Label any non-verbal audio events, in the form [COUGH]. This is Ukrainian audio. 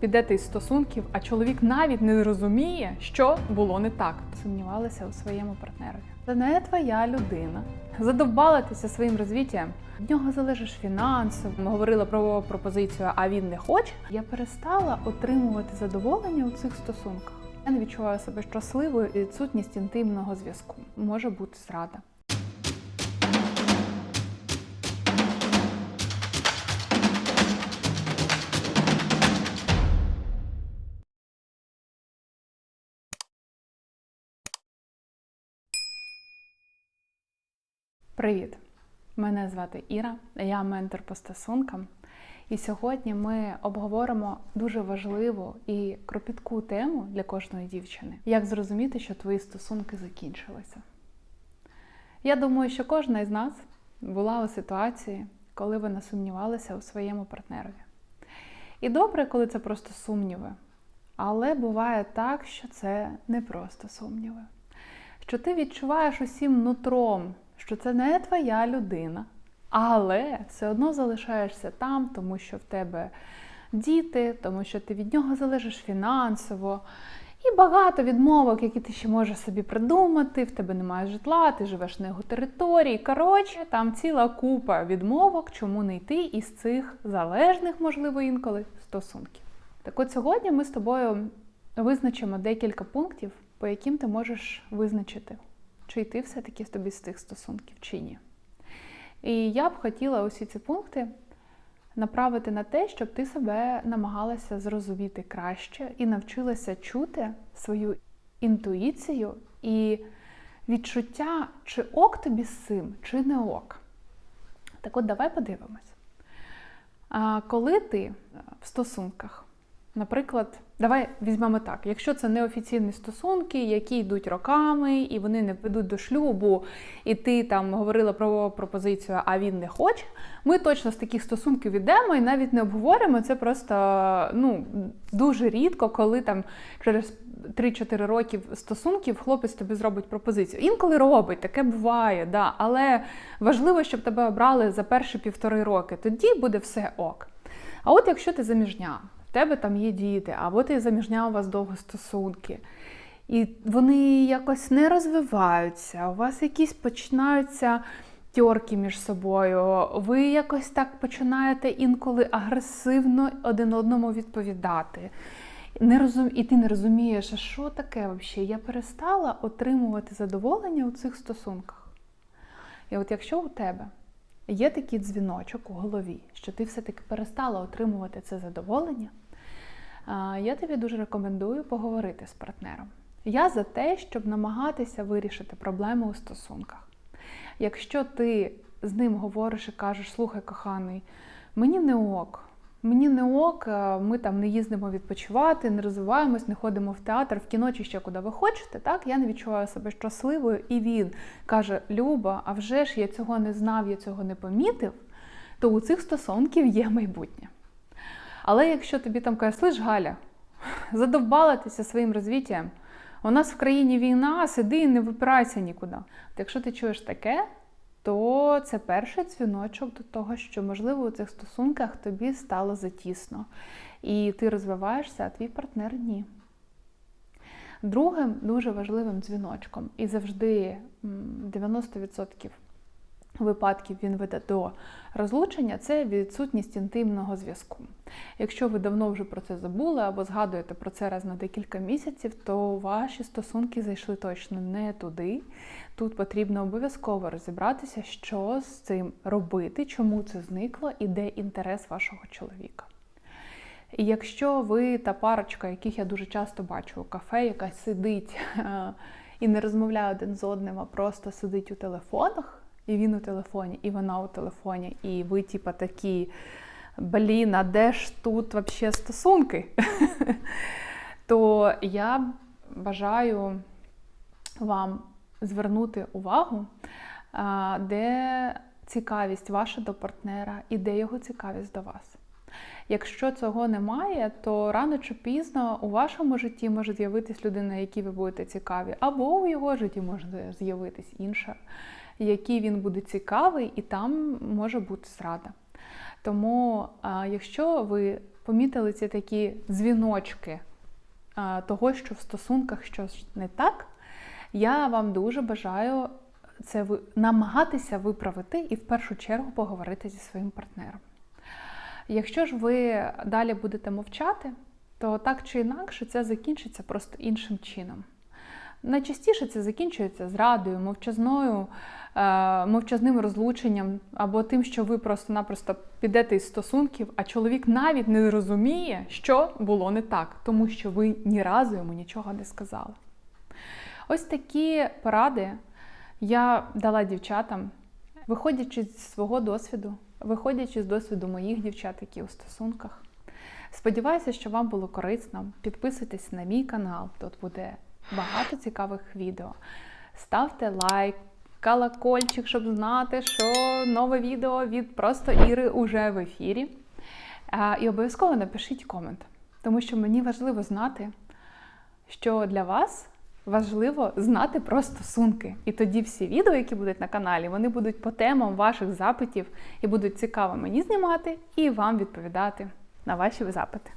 підете із стосунків, а чоловік навіть не розуміє, що було не так. Сумнівалися у своєму партнерові. Це не твоя людина. Задовбалитися своїм розвіттям. Від нього залежиш фінансово. Ми говорили про пропозицію, а він не хоче. Я перестала отримувати задоволення у цих стосунках. Я не відчуваю себе щасливою і відсутність інтимного зв'язку. Може бути зрада. Привіт! Мене звати Іра, я ментор по стосункам. І сьогодні ми обговоримо дуже важливу і кропітку тему для кожної дівчини: як зрозуміти, що твої стосунки закінчилися. Я думаю, що кожна із нас була у ситуації, коли вона сумнівалася у своєму партнерові. І добре, коли це просто сумніви. Але буває так, що це не просто сумніви. Що ти відчуваєш усім нутром, що це не твоя людина, але все одно залишаєшся там, тому що в тебе діти, тому що ти від нього залежиш фінансово. І багато відмовок, які ти ще можеш собі придумати, в тебе немає житла, ти живеш на його території. Коротше, там ціла купа відмовок, чому не йти із цих залежних, можливо, інколи стосунків. Так от сьогодні ми з тобою визначимо декілька пунктів, по яким ти можеш визначити, чи йти все-таки тобі з цих стосунків, чи ні. І я б хотіла усі ці пункти направити на те, щоб ти себе намагалася зрозуміти краще і навчилася чути свою інтуїцію і відчуття, чи ок тобі з цим, чи не ок. Так от давай подивимось. Коли ти в стосунках, наприклад, давай візьмемо так, якщо це неофіційні стосунки, які йдуть роками, і вони не ведуть до шлюбу, і ти там говорила про пропозицію, а він не хоче, ми точно з таких стосунків йдемо і навіть не обговоримо. Це просто ну, дуже рідко, коли там через 3-4 роки стосунків хлопець тобі зробить пропозицію. Інколи робить, таке буває, да, але важливо, щоб тебе обрали за перші півтори роки. Тоді буде все ок. А от якщо ти заміжня, в тебе там є діти, або ти заміжня, у вас довго стосунки, і вони якось не розвиваються, у вас якісь починаються тьорки між собою, ви якось так починаєте інколи агресивно один одному відповідати. Не розум... І ти не розумієш, а що таке взагалі? Я перестала отримувати задоволення у цих стосунках. І от якщо у тебе є такий дзвіночок у голові, що ти все-таки перестала отримувати це задоволення, я тобі дуже рекомендую поговорити з партнером. Я за те, щоб намагатися вирішити проблему у стосунках. Якщо ти з ним говориш і кажеш, слухай, коханий, мені не ок. Мені не ок, ми там не їздимо відпочивати, не розвиваємось, не ходимо в театр, в кіно чи ще куди ви хочете. Так я не відчуваю себе щасливою. І він каже: Люба, а вже ж я цього не знав, я цього не помітив, то у цих стосунків є майбутнє. Але якщо тобі там каже, слиш, Галя, задовбалитися своїм розвіттям, у нас в країні війна, сиди і не випирайся нікуди. От якщо ти чуєш таке, то це перший дзвіночок до того, що, можливо, у цих стосунках тобі стало затісно. І ти розвиваєшся, а твій партнер ні. Другим дуже важливим дзвіночком, і завжди 90% випадків він веде до розлучення, це відсутність інтимного зв'язку. Якщо ви давно вже про це забули або згадуєте про це раз на декілька місяців, то ваші стосунки зайшли точно не туди. Тут потрібно обов'язково розібратися, що з цим робити, чому це зникло і де інтерес вашого чоловіка. І якщо ви та парочка, яких я дуже часто бачу у кафе, яка сидить і не розмовляє один з одним, а просто сидить у телефонах, і він у телефоні, і вона у телефоні, і ви, типа, такі, блін, а де ж тут взагалі стосунки? [LAUGHS] То я бажаю вам звернути увагу, де цікавість ваша до партнера і де його цікавість до вас. Якщо цього немає, то рано чи пізно у вашому житті може з'явитись людина, якій ви будете цікаві, або у його житті може з'явитись інша, який він буде цікавий, і там може бути зрада. Тому, якщо ви помітили ці такі дзвіночки того, що в стосунках щось не так, я вам дуже бажаю це намагатися виправити і в першу чергу поговорити зі своїм партнером. Якщо ж ви далі будете мовчати, то так чи інакше це закінчиться просто іншим чином. Найчастіше це закінчується зрадою, мовчазною, е, мовчазним розлученням або тим, що ви просто-напросто підете із стосунків, а чоловік навіть не розуміє, що було не так, тому що ви ні разу йому нічого не сказали. Ось такі поради я дала дівчатам, виходячи з свого досвіду, виходячи з досвіду моїх дівчат, які у стосунках. Сподіваюся, що вам було корисно. Підписуйтесь на мій канал, тут буде багато цікавих відео. Ставте лайк, колокольчик, щоб знати, що нове відео від просто Іри уже в ефірі. І обов'язково напишіть комент, тому що мені важливо знати, що для вас важливо знати про стосунки. І тоді всі відео, які будуть на каналі, вони будуть по темам ваших запитів і будуть цікаво мені знімати і вам відповідати на ваші запити.